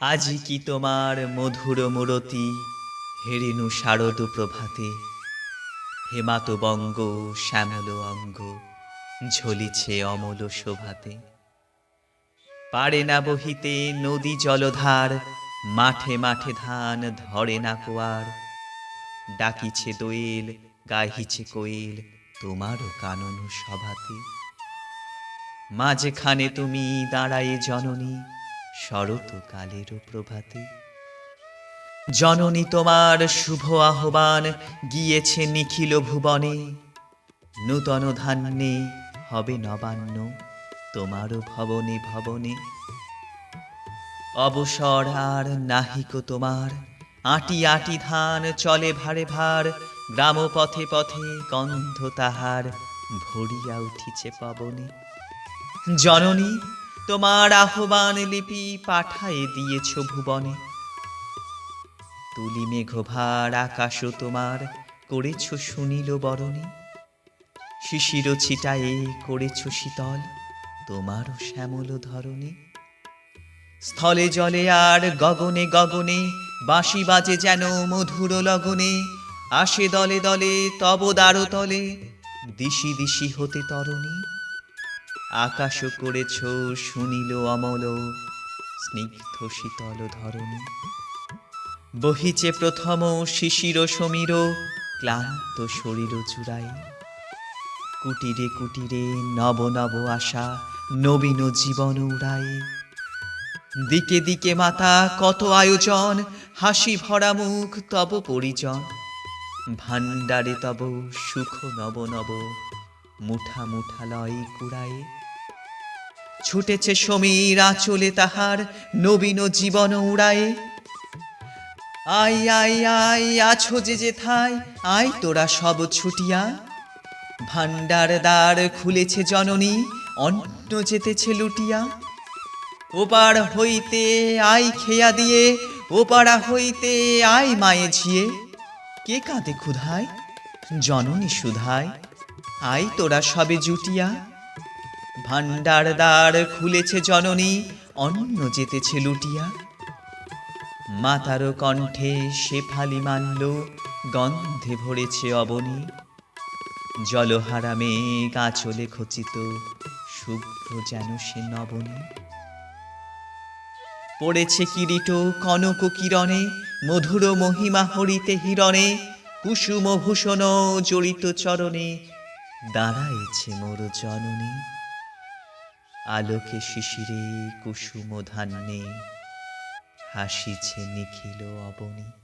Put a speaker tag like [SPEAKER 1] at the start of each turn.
[SPEAKER 1] আজি কি তোমার মধুর মূরতি? হেরেনু শারদ প্রভাতে। হেমাত বঙ্গ শ্যামল অঙ্গ ঝলিছে অমল শোভাতে। পারে না বহিতে নদী জলধার, মাঠে মাঠে ধান ধরে না কোয়ার। ডাকিছে দোয়েল, গাহিছে কোয়েল তোমারও কানন সভাতে। মাঝখানে তুমি দাঁড়ায়ে জননী শরৎ কালের প্রভাতে। জননী তোমার শুভ আহ্বান, গিয়েছে নিখিল ভুবনে। নূতন ধান্যে হবে নবান্ন, তোমারও ভবনে ভবনে। অবসর আর নাহিক তোমার, আটি আটি ধান চলে ভারে ভার গ্রাম পথে পথে গন্ধ তাহার ভরিয়া উঠিছে পবনে। জননী, তোমার আহ্বান লিপি পাঠায়ে দিয়েছ ভুবনে। তুলি মেঘভার আকাশ তোমার করেছ সুনীল বরণে। শিশির ছিটায়ে করেছ শীতল তোমারও শ্যামল ধরণী। স্থলে জলে আর গগনে গগনে বাঁশি বাজে যেন মধুর লগনে। আসে দলে দলে, তব দ্বারো তলে। দিশি দিশি হতে তরণী। আকাশ করেছ সুনীল অমল, স্নিগ্ধ শীতল ধরণী। বহিছে প্রথম শিশির সমীর, ক্লান্ত শরীর চূড়াই। কুটিরে কুটিরে নব নব আশা নবীন জীবন উড়াই। দিকে দিকে মাতা কত আয়োজন, হাসি ভরা মুখ তব পরিজন। ভাণ্ডারে তব সুখ নব নব, মুঠা মুঠা লয় কুড়ায়। ছুটেছে সমীর আচলে তাহার নবীন জীবন উড়ায়ে। আই আই আই, আছো যে যে যেথায়, আই তোরা সব ছুটিয়া। ভাণ্ডার দ্বার খুলেছে জননী অন্ন যেতেছে লুটিয়া। ওপার হইতে আই খেয়া দিয়ে ওপারা হইতে আই মায়ে ঝিয়ে। কে কাঁদে ক্ষুধায়? জননী সুধায় আই তোরা সবে জুটিয়া। ভাণ্ডার দ্বার খুলেছে জননী অন্ন যেতেছে লুটিয়া। মাতারও কণ্ঠে শেফালি মানল গন্ধে ভরেছে অবনী। জলহারামে গাছলে খচিত, শুভ্র যেন সে নবনী। পড়েছে কিরিট কনক কিরণে, মধুর মহিমা হরিতে হিরণে, কুসুম ভূষণ জড়িত চরণে দাঁড়াইছে মোর জননী। আলোকে শিশিরে কুসুম ধান্যে, হাসিছে নিখিল অবনী।